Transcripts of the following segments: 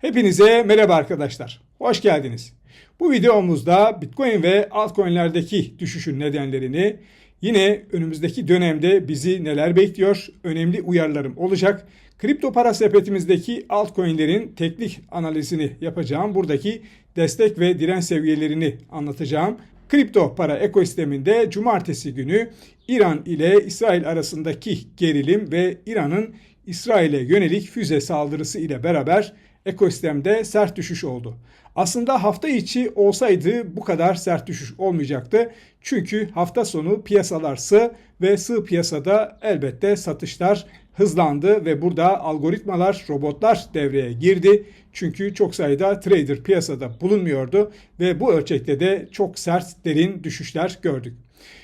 Hepinize merhaba arkadaşlar. Hoş geldiniz. Bu videomuzda Bitcoin ve altcoin'lerdeki düşüşün nedenlerini, yine önümüzdeki dönemde bizi neler bekliyor, önemli uyarılarım olacak. Kripto para sepetimizdeki altcoin'lerin teknik analizini yapacağım. Buradaki destek ve direnç seviyelerini anlatacağım. Kripto para ekosisteminde cumartesi günü İran ile İsrail arasındaki gerilim ve İran'ın İsrail'e yönelik füze saldırısı ile beraber ekosistemde sert düşüş oldu. Aslında hafta içi olsaydı bu kadar sert düşüş olmayacaktı. Çünkü hafta sonu piyasalar sığ ve sığ piyasada elbette satışlar hızlandı ve burada algoritmalar, robotlar devreye girdi. Çünkü çok sayıda trader piyasada bulunmuyordu ve bu ölçekte de çok sert derin düşüşler gördük.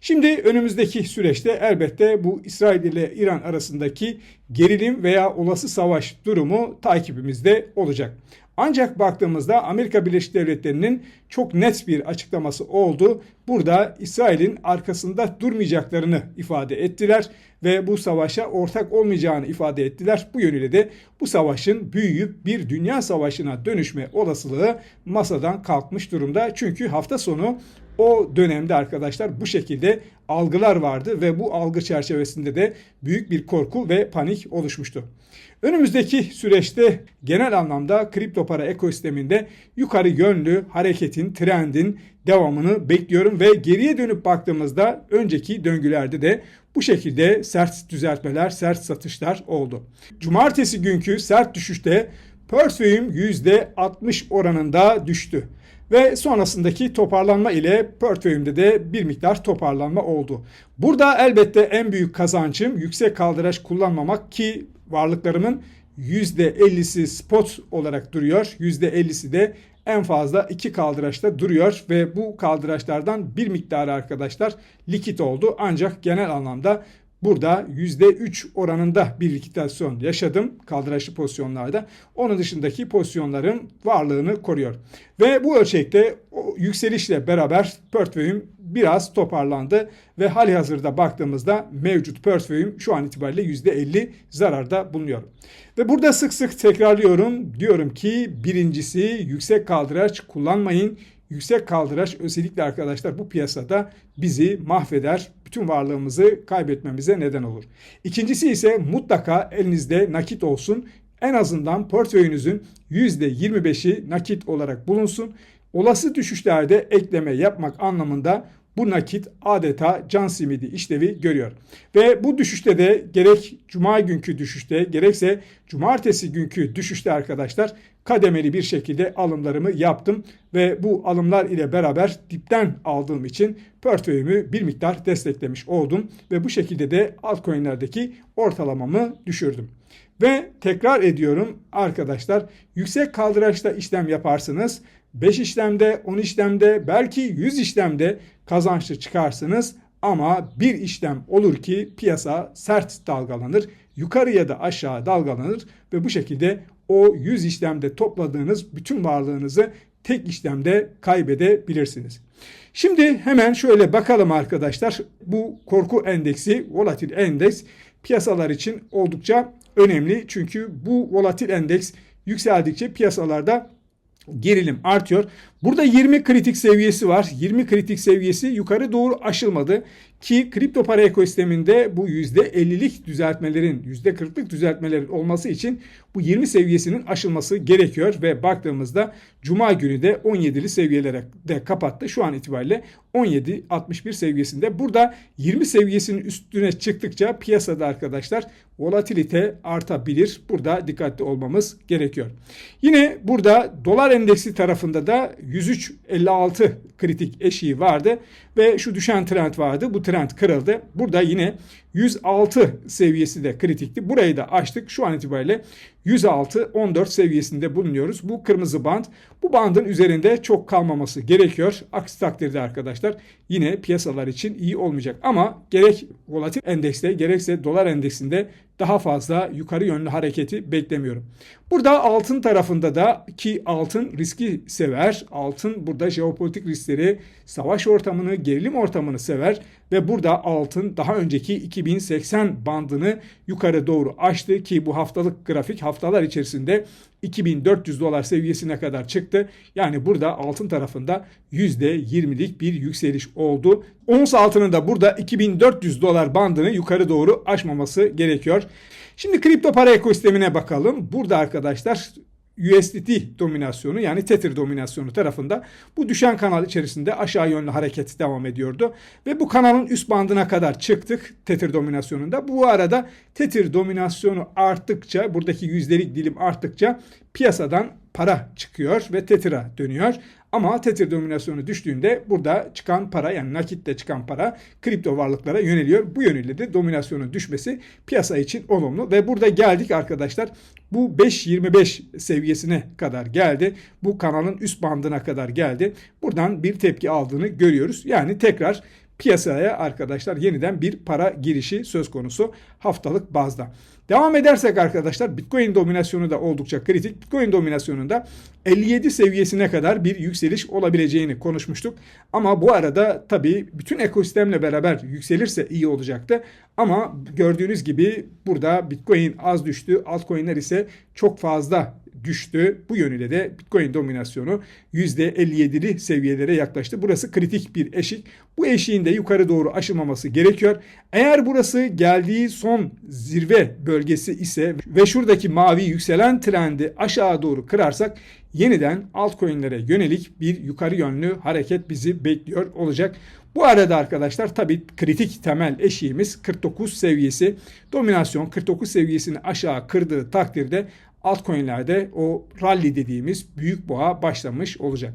Şimdi önümüzdeki süreçte elbette bu İsrail ile İran arasındaki gerilim veya olası savaş durumu takibimizde olacak. Ancak baktığımızda Amerika Birleşik Devletleri'nin çok net bir açıklaması oldu. Burada İsrail'in arkasında durmayacaklarını ifade ettiler ve bu savaşa ortak olmayacağını ifade ettiler. Bu yönüyle de bu savaşın büyüyüp bir dünya savaşına dönüşme olasılığı masadan kalkmış durumda. Çünkü hafta sonu o dönemde arkadaşlar bu şekilde algılar vardı ve bu algı çerçevesinde de büyük bir korku ve panik oluşmuştu. Önümüzdeki süreçte genel anlamda kripto para ekosisteminde yukarı yönlü hareketin, trendin devamını bekliyorum ve geriye dönüp baktığımızda önceki döngülerde de bu şekilde sert düzeltmeler, sert satışlar oldu. Cumartesi günkü sert düşüşte portföyüm %60 oranında düştü. Ve sonrasındaki toparlanma ile portföyümde de bir miktar toparlanma oldu. Burada elbette en büyük kazancım yüksek kaldıraç kullanmamak ki varlıklarımın %50'si spot olarak duruyor. %50'si de en fazla iki kaldıraçta duruyor ve bu kaldıraçlardan bir miktarı arkadaşlar likit oldu. Ancak genel anlamda Burada %3 oranında bir likitasyon yaşadım kaldıraçlı pozisyonlarda. Onun dışındaki pozisyonların varlığını koruyor. Ve bu ölçekte yükselişle beraber portföyüm biraz toparlandı ve hali hazırda baktığımızda mevcut portföyüm şu an itibariyle %50 zararda bulunuyor. Ve burada sık sık tekrarlıyorum. Diyorum ki birincisi yüksek kaldıraç kullanmayın. Yüksek kaldıraç özellikle arkadaşlar bu piyasada bizi mahveder. Bütün varlığımızı kaybetmemize neden olur. İkincisi ise mutlaka elinizde nakit olsun. En azından portföyünüzün %25'i nakit olarak bulunsun. Olası düşüşlerde ekleme yapmak anlamında bu nakit adeta can simidi işlevi görüyor. Ve bu düşüşte de gerek cuma günkü düşüşte gerekse cumartesi günkü düşüşte arkadaşlar kademeli bir şekilde alımlarımı yaptım ve bu alımlar ile beraber dipten aldığım için portföyümü bir miktar desteklemiş oldum ve bu şekilde de altcoin'lerdeki ortalamamı düşürdüm. Ve tekrar ediyorum arkadaşlar yüksek kaldıraçta işlem yaparsınız. 5 işlemde, 10 işlemde, belki 100 işlemde kazançlı çıkarsınız ama bir işlem olur ki piyasa sert dalgalanır, yukarı ya da aşağı dalgalanır ve bu şekilde o 100 işlemde topladığınız bütün varlığınızı tek işlemde kaybedebilirsiniz. Şimdi hemen şöyle bakalım arkadaşlar. Bu korku endeksi, volatil endeks piyasalar için oldukça önemli. Çünkü bu volatil endeks yükseldikçe piyasalarda gerilim artıyor. Burada 20 kritik seviyesi var. 20 kritik seviyesi yukarı doğru aşılmadı. Ki kripto para ekosisteminde bu %50'lik düzeltmelerin, %40'lık düzeltmelerin olması için bu 20 seviyesinin aşılması gerekiyor ve baktığımızda Cuma günü de 17'li seviyelere de kapattı. Şu an itibariyle 17.61 seviyesinde. Burada 20 seviyesinin üstüne çıktıkça piyasada arkadaşlar volatilite artabilir. Burada dikkatli olmamız gerekiyor. Yine burada dolar endeksi tarafında da 103.56 kritik eşiği vardı ve şu düşen trend vardı. Bu trend kırıldı. Burada yine 106 seviyesi de kritikti. Burayı da açtık. Şu an itibariyle 106-14 seviyesinde bulunuyoruz. Bu kırmızı band. Bu bandın üzerinde çok kalmaması gerekiyor. Aksi takdirde arkadaşlar yine piyasalar için iyi olmayacak. Ama gerek volatil endekste gerekse dolar endeksinde daha fazla yukarı yönlü hareketi beklemiyorum. Burada altın tarafında da ki altın riski sever. Altın burada jeopolitik riskleri, savaş ortamını, gerilim ortamını sever ve burada altın daha önceki 2080 bandını yukarı doğru aştı ki bu haftalık grafik haftalar içerisinde 2400 dolar seviyesine kadar çıktı. Yani burada altın tarafında %20'lik bir yükseliş oldu. Ons altının da burada 2400 dolar bandını yukarı doğru aşmaması gerekiyor. Şimdi kripto para ekosistemine bakalım. Burada arkadaşlar USDT dominasyonu yani Tether dominasyonu tarafında bu düşen kanal içerisinde aşağı yönlü hareket devam ediyordu. Ve bu kanalın üst bandına kadar çıktık Tether dominasyonunda. Bu arada Tether dominasyonu arttıkça buradaki yüzdelik dilim arttıkça piyasadan para çıkıyor ve Tether'a dönüyor. Ama Tether dominasyonu düştüğünde burada çıkan para yani nakitle çıkan para kripto varlıklara yöneliyor. Bu yönüyle de dominasyonun düşmesi piyasa için olumlu ve burada geldik arkadaşlar. Bu 5.25 seviyesine kadar geldi. Bu kanalın üst bandına kadar geldi. Buradan bir tepki aldığını görüyoruz. Yani tekrar piyasaya arkadaşlar yeniden bir para girişi söz konusu haftalık bazda. Devam edersek arkadaşlar Bitcoin dominasyonu da oldukça kritik. Bitcoin dominasyonunda 57 seviyesine kadar bir yükseliş olabileceğini konuşmuştuk. Ama bu arada tabii bütün ekosistemle beraber yükselirse iyi olacaktı. Ama gördüğünüz gibi burada Bitcoin az düştü. Altcoin'ler ise çok fazla düştü. Bu yönüyle de Bitcoin dominasyonu %57'li seviyelere yaklaştı. Burası kritik bir eşik. Bu eşiğin de yukarı doğru aşılmaması gerekiyor. Eğer burası geldiği son zirve bölgesi ise ve şuradaki mavi yükselen trendi aşağı doğru kırarsak yeniden altcoin'lere yönelik bir yukarı yönlü hareket bizi bekliyor olacak. Bu arada arkadaşlar tabii kritik temel eşiğimiz 49 seviyesi. Dominasyon 49 seviyesini aşağı kırdığı takdirde altcoin'lerde o rally dediğimiz büyük boğa başlamış olacak.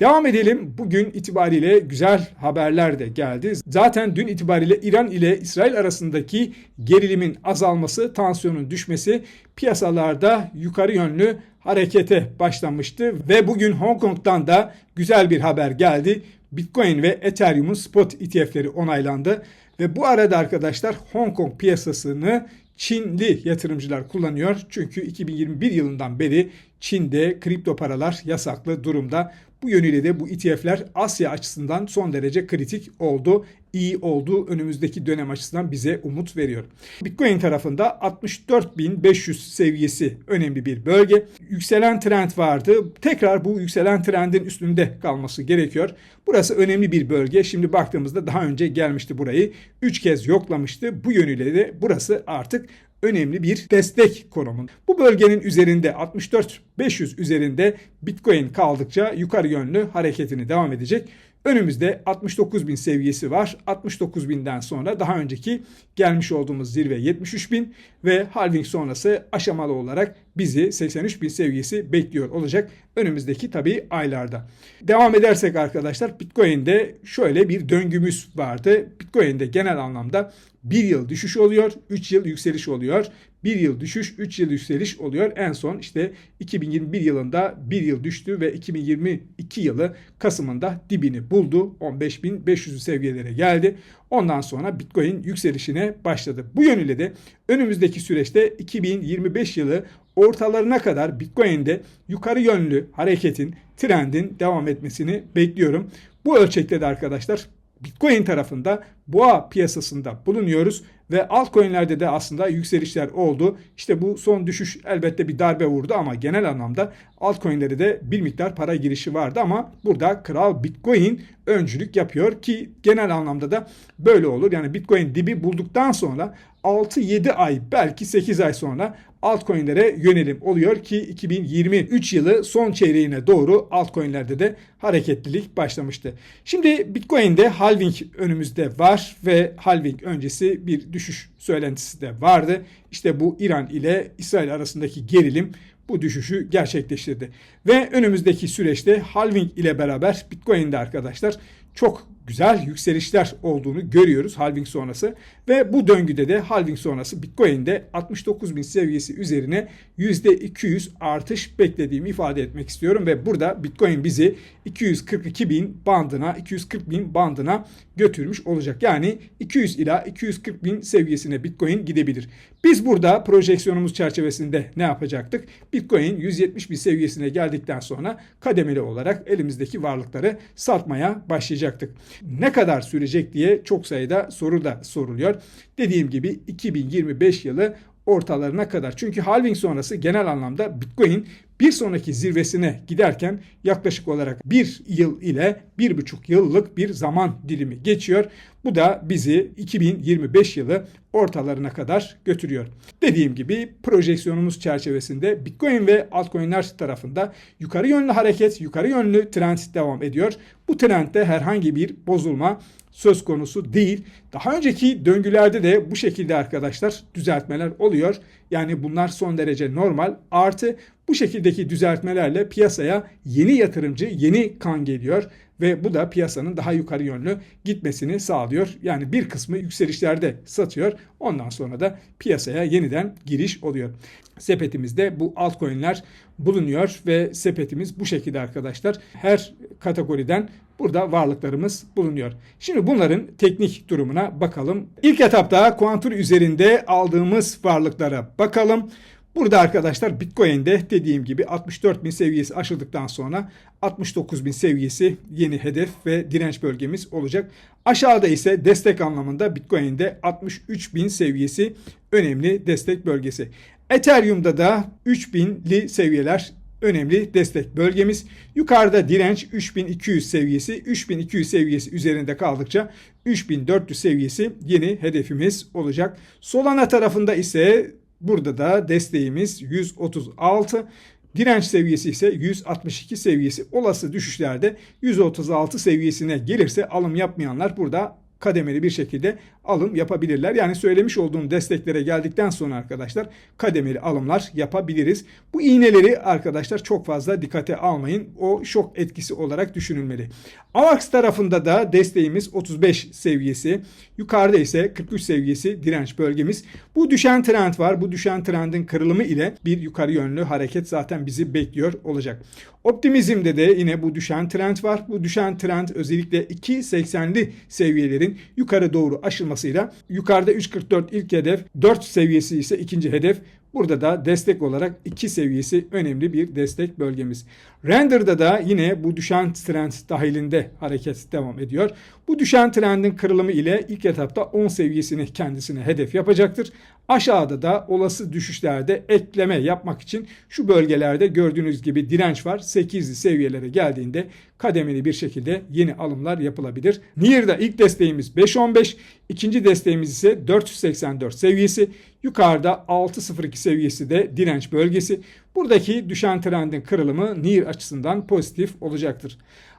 Devam edelim. Bugün itibariyle güzel haberler de geldi. Zaten dün itibariyle İran ile İsrail arasındaki gerilimin azalması, tansiyonun düşmesi piyasalarda yukarı yönlü harekete başlamıştı ve bugün Hong Kong'dan da güzel bir haber geldi. Bitcoin ve Ethereum'un spot ETF'leri onaylandı ve bu arada arkadaşlar Hong Kong piyasasını Çinli yatırımcılar kullanıyor. Çünkü 2021 yılından beri Çin'de kripto paralar yasaklı durumda. Bu yönüyle de bu ETF'ler Asya açısından son derece kritik oldu. iyi oldu. Önümüzdeki dönem açısından bize umut veriyor. Bitcoin tarafında 64.500 seviyesi önemli bir bölge. Yükselen trend vardı. Tekrar bu yükselen trendin üstünde kalması gerekiyor. Burası önemli bir bölge. Şimdi baktığımızda daha önce gelmişti burayı. 3 kez yoklamıştı. Bu yönüyle de burası artık önemli bir destek konumun. Bu bölgenin üzerinde 64 500 üzerinde Bitcoin kaldıkça yukarı yönlü hareketini devam edecek. Önümüzde 69 bin seviyesi var. 69 binden sonra daha önceki gelmiş olduğumuz zirve 73 bin ve halving sonrası aşamalı olarak bizi 83 bin seviyesi bekliyor olacak önümüzdeki tabii aylarda. Devam edersek arkadaşlar Bitcoin'de şöyle bir döngümüz vardı. Bitcoin'de genel anlamda bir yıl düşüş oluyor, 3 yıl yükseliş oluyor. 1 yıl düşüş, 3 yıl yükseliş oluyor. En son işte 2021 yılında 1 yıl düştü ve 2022 yılı Kasım'ında dibini buldu. 15.500 seviyelere geldi. Ondan sonra Bitcoin yükselişine başladı. Bu yönüyle de önümüzdeki süreçte 2025 yılı ortalarına kadar Bitcoin'de yukarı yönlü hareketin, trendin devam etmesini bekliyorum. Bu ölçekte de arkadaşlar Bitcoin tarafında boğa piyasasında bulunuyoruz ve altcoin'lerde de aslında yükselişler oldu. İşte bu son düşüş elbette bir darbe vurdu ama genel anlamda altcoin'lere de bir miktar para girişi vardı ama burada kral Bitcoin öncülük yapıyor ki genel anlamda da böyle olur. Yani Bitcoin dibi bulduktan sonra 6-7 ay belki 8 ay sonra altcoin'lere yönelim oluyor ki 2023 yılı son çeyreğine doğru altcoin'lerde de hareketlilik başlamıştı. Şimdi Bitcoin'de halving önümüzde var ve halving öncesi bir düşüş söylentisi de vardı. İşte bu İran ile İsrail arasındaki gerilim bu düşüşü gerçekleştirdi. Ve önümüzdeki süreçte halving ile beraber Bitcoin'de arkadaşlar çok güzel yükselişler olduğunu görüyoruz halving sonrası ve bu döngüde de halving sonrası Bitcoin'de 69 bin seviyesi üzerine %200 artış beklediğimi ifade etmek istiyorum ve burada Bitcoin bizi 242 bin bandına 240 bin bandına götürmüş olacak. Yani 200 ila 240 bin seviyesine Bitcoin gidebilir. Biz burada projeksiyonumuz çerçevesinde ne yapacaktık? Bitcoin 170 bin seviyesine geldikten sonra kademeli olarak elimizdeki varlıkları satmaya başlayacaktık. Ne kadar sürecek diye çok sayıda soru da soruluyor. Dediğim gibi 2025 yılı ortalarına kadar. Çünkü halving sonrası genel anlamda Bitcoin bir sonraki zirvesine giderken yaklaşık olarak bir yıl ile bir buçuk yıllık bir zaman dilimi geçiyor. Bu da bizi 2025 yılı ortalarına kadar götürüyor. Dediğim gibi projeksiyonumuz çerçevesinde Bitcoin ve altcoin'ler tarafında yukarı yönlü hareket, yukarı yönlü trend devam ediyor. Bu trendde herhangi bir bozulma söz konusu değil. Daha önceki döngülerde de bu şekilde arkadaşlar düzeltmeler oluyor. Yani bunlar son derece normal. Artı bu şekildeki düzeltmelerle piyasaya yeni yatırımcı, yeni kan geliyor ve bu da piyasanın daha yukarı yönlü gitmesini sağlıyor. Yani bir kısmı yükselişlerde satıyor. Ondan sonra da piyasaya yeniden giriş oluyor. Sepetimizde bu altcoin'ler bulunuyor ve sepetimiz bu şekilde arkadaşlar. Her kategoriden burada varlıklarımız bulunuyor. Şimdi bunların teknik durumuna bakalım. İlk etapta kuantur üzerinde aldığımız varlıklara bakalım. Burada arkadaşlar Bitcoin'de dediğim gibi 64 bin seviyesi aşıldıktan sonra 69 bin seviyesi yeni hedef ve direnç bölgemiz olacak. Aşağıda ise destek anlamında Bitcoin'de 63 bin seviyesi önemli destek bölgesi. Ethereum'da da 3000'li seviyeler önemli destek bölgemiz. Yukarıda direnç 3200 seviyesi, 3200 seviyesi üzerinde kaldıkça 3400 seviyesi yeni hedefimiz olacak. Solana tarafında ise burada da desteğimiz 136. Direnç seviyesi ise 162 seviyesi. Olası düşüşlerde 136 seviyesine gelirse alım yapmayanlar burada kademeli bir şekilde alım yapabilirler. Yani söylemiş olduğum desteklere geldikten sonra arkadaşlar kademeli alımlar yapabiliriz. Bu iğneleri arkadaşlar çok fazla dikkate almayın. O şok etkisi olarak düşünülmeli. AVAX tarafında da desteğimiz 35 seviyesi. Yukarıda ise 43 seviyesi direnç bölgemiz. Bu düşen trend var. Bu düşen trendin kırılımı ile bir yukarı yönlü hareket zaten bizi bekliyor olacak. Optimizmde de yine bu düşen trend var. Bu düşen trend özellikle 2.80'li seviyelerin yukarı doğru aşılmasıyla yukarıda 3.44 ilk hedef, 4 seviyesi ise ikinci hedef. Burada da destek olarak 2 seviyesi önemli bir destek bölgemiz. Render'da da yine bu düşen trend dahilinde hareket devam ediyor. Bu düşen trendin kırılımı ile ilk etapta 10 seviyesini kendisine hedef yapacaktır. Aşağıda da olası düşüşlerde ekleme yapmak için şu bölgelerde gördüğünüz gibi direnç var. 8'li seviyelere geldiğinde kademeli bir şekilde yeni alımlar yapılabilir. Near'da ilk desteğimiz 5.15, ikinci desteğimiz ise 484 seviyesi. Yukarıda 6.02 seviyesi de direnç bölgesi. Buradaki düşen trendin kırılımı Near açısından pozitif olacaktır.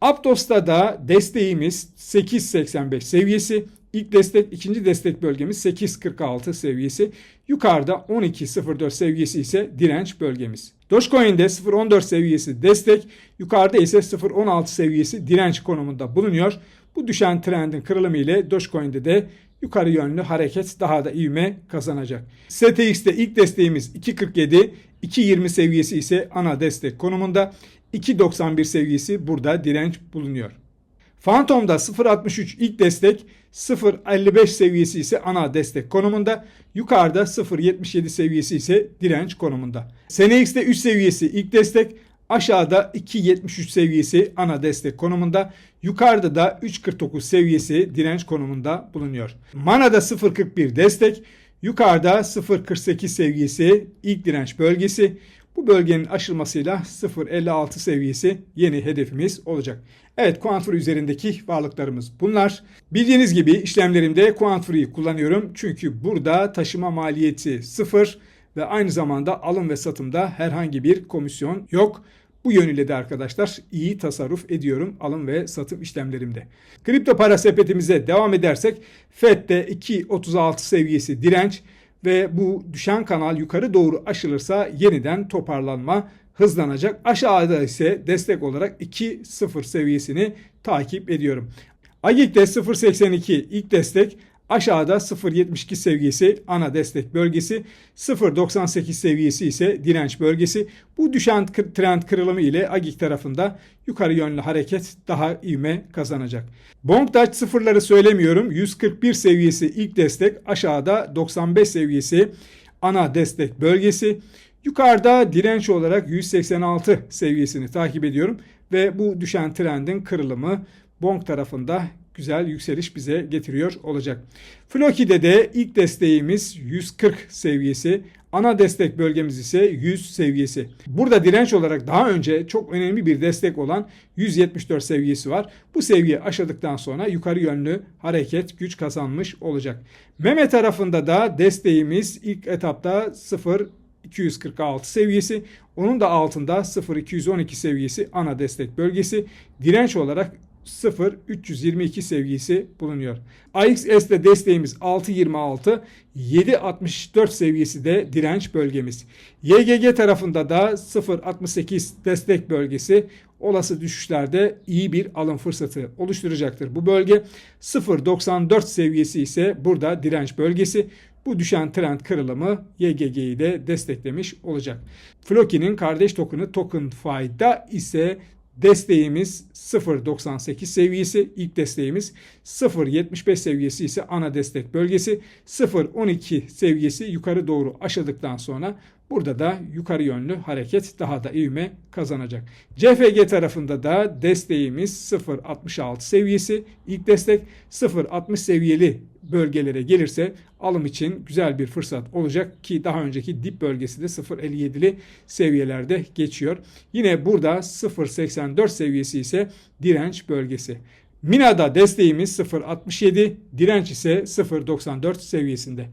Aptos'ta da desteğimiz 8.85 seviyesi. İlk destek, ikinci destek bölgemiz 8.46 seviyesi. Yukarıda 12.04 seviyesi ise direnç bölgemiz. Dogecoin'de 0.14 seviyesi destek, yukarıda ise 0.16 seviyesi direnç konumunda bulunuyor. Bu düşen trendin kırılımı ile Dogecoin'de de yukarı yönlü hareket daha da ivme kazanacak. STX'te ilk desteğimiz 2.47, 2.20 seviyesi ise ana destek konumunda. 2.91 seviyesi burada direnç bulunuyor. Phantom'da 0.63 ilk destek, 0.55 seviyesi ise ana destek konumunda. Yukarıda 0.77 seviyesi ise direnç konumunda. SNX'de 3 seviyesi ilk destek, aşağıda 2.73 seviyesi ana destek konumunda. Yukarıda da 3.49 seviyesi direnç konumunda bulunuyor. Mana'da 0.41 destek, yukarıda 0.48 seviyesi ilk direnç bölgesi. Bu bölgenin aşılmasıyla 0.56 seviyesi yeni hedefimiz olacak. Evet Quantfree üzerindeki varlıklarımız bunlar. Bildiğiniz gibi işlemlerimde Quantfree'yi kullanıyorum. Çünkü burada taşıma maliyeti sıfır ve aynı zamanda alım ve satımda herhangi bir komisyon yok. Bu yönüyle de arkadaşlar iyi tasarruf ediyorum alım ve satım işlemlerimde. Kripto para sepetimize devam edersek FED'de 2.36 seviyesi direnç, ve bu düşen kanal yukarı doğru aşılırsa yeniden toparlanma hızlanacak. Aşağıda ise destek olarak 2.0 seviyesini takip ediyorum. Agik'te 0.82 ilk destek, Aşağıda 0.72 seviyesi ana destek bölgesi, 0.98 seviyesi ise direnç bölgesi. Bu düşen trend kırılımı ile Agik tarafında yukarı yönlü hareket daha ivme kazanacak. Bongdaç sıfırları söylemiyorum. 141 seviyesi ilk destek, aşağıda 95 seviyesi ana destek bölgesi. Yukarıda direnç olarak 186 seviyesini takip ediyorum ve bu düşen trendin kırılımı Bonk tarafında güzel yükseliş bize getiriyor olacak. Floki'de de ilk desteğimiz 140 seviyesi. Ana destek bölgemiz ise 100 seviyesi. Burada direnç olarak daha önce çok önemli bir destek olan 174 seviyesi var. Bu seviye aşıldıktan sonra yukarı yönlü hareket güç kazanmış olacak. Meme tarafında da desteğimiz ilk etapta 0 246 seviyesi. Onun da altında 0.212 seviyesi ana destek bölgesi. Direnç olarak 0.322 seviyesi bulunuyor. AXS'de desteğimiz 6.26, 7.64 seviyesi de direnç bölgemiz. YGG tarafında da 0.68 destek bölgesi olası düşüşlerde iyi bir alım fırsatı oluşturacaktır. Bu bölge 0.94 seviyesi ise burada direnç bölgesi. Bu düşen trend kırılımı YGG'yi de desteklemiş olacak. Floki'nin kardeş token'ı TokenFi'da ise desteğimiz 0.98 seviyesi. İlk desteğimiz 0.75 seviyesi ise ana destek bölgesi. 0.12 seviyesi yukarı doğru aşıldıktan sonra burada da yukarı yönlü hareket daha da ivme kazanacak. CFG tarafında da desteğimiz 0.66 seviyesi ilk destek 0.60 seviyeli bölgelere gelirse alım için güzel bir fırsat olacak ki daha önceki dip bölgesi de 0.57'li seviyelerde geçiyor. Yine burada 0.84 seviyesi ise direnç bölgesi. Mina'da desteğimiz 0.67, direnç ise 0.94 seviyesinde.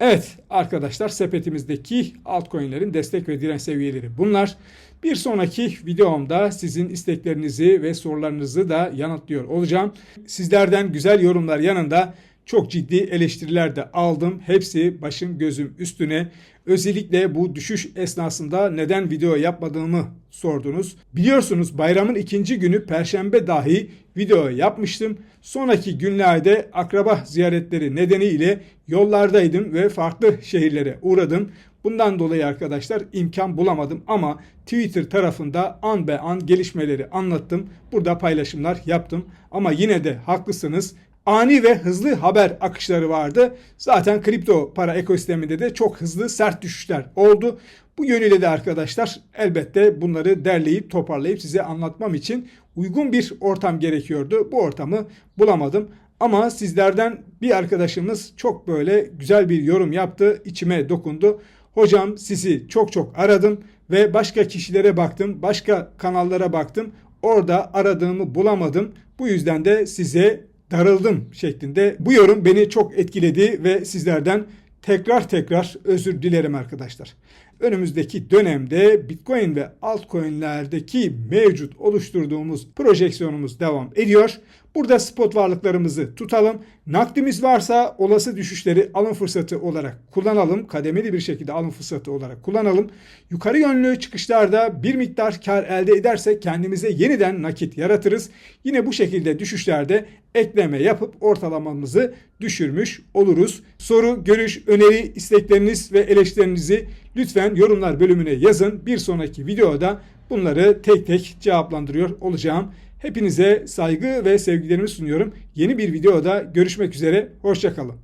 Evet arkadaşlar sepetimizdeki altcoin'lerin destek ve direnç seviyeleri bunlar. Bir sonraki videomda sizin isteklerinizi ve sorularınızı da yanıtlıyor olacağım. Sizlerden güzel yorumlar yanında çok ciddi eleştiriler de aldım. Hepsi başım gözüm üstüne. Özellikle bu düşüş esnasında neden video yapmadığımı sordunuz. Biliyorsunuz bayramın ikinci günü perşembe dahi video yapmıştım. Sonraki günlerde akraba ziyaretleri nedeniyle yollardaydım ve farklı şehirlere uğradım. Bundan dolayı arkadaşlar imkan bulamadım ama Twitter tarafında an be an gelişmeleri anlattım. Burada paylaşımlar yaptım ama yine de haklısınız ani ve hızlı haber akışları vardı. Zaten kripto para ekosisteminde de çok hızlı sert düşüşler oldu. Bu yönüyle de arkadaşlar elbette bunları derleyip toparlayıp size anlatmam için uygun bir ortam gerekiyordu. Bu ortamı bulamadım. Ama sizlerden bir arkadaşımız çok böyle güzel bir yorum yaptı. içime dokundu. Hocam sizi çok çok aradım ve başka kişilere baktım. Başka kanallara baktım. Orada aradığımı bulamadım. Bu yüzden de size darıldım şeklinde. Bu yorum beni çok etkiledi ve sizlerden tekrar tekrar özür dilerim arkadaşlar. Önümüzdeki dönemde Bitcoin ve altcoin'lerdeki mevcut oluşturduğumuz projeksiyonumuz devam ediyor. Burada spot varlıklarımızı tutalım. Nakdimiz varsa olası düşüşleri alım fırsatı olarak kullanalım. Kademeli bir şekilde alım fırsatı olarak kullanalım. Yukarı yönlü çıkışlarda bir miktar kar elde edersek kendimize yeniden nakit yaratırız. Yine bu şekilde düşüşlerde ekleme yapıp ortalamamızı düşürmüş oluruz. Soru, görüş, öneri, istekleriniz ve eleştirilerinizi lütfen yorumlar bölümüne yazın. Bir sonraki videoda bunları tek tek cevaplandırıyor olacağım. Hepinize saygı ve sevgilerimi sunuyorum. Yeni bir videoda görüşmek üzere. Hoşçakalın.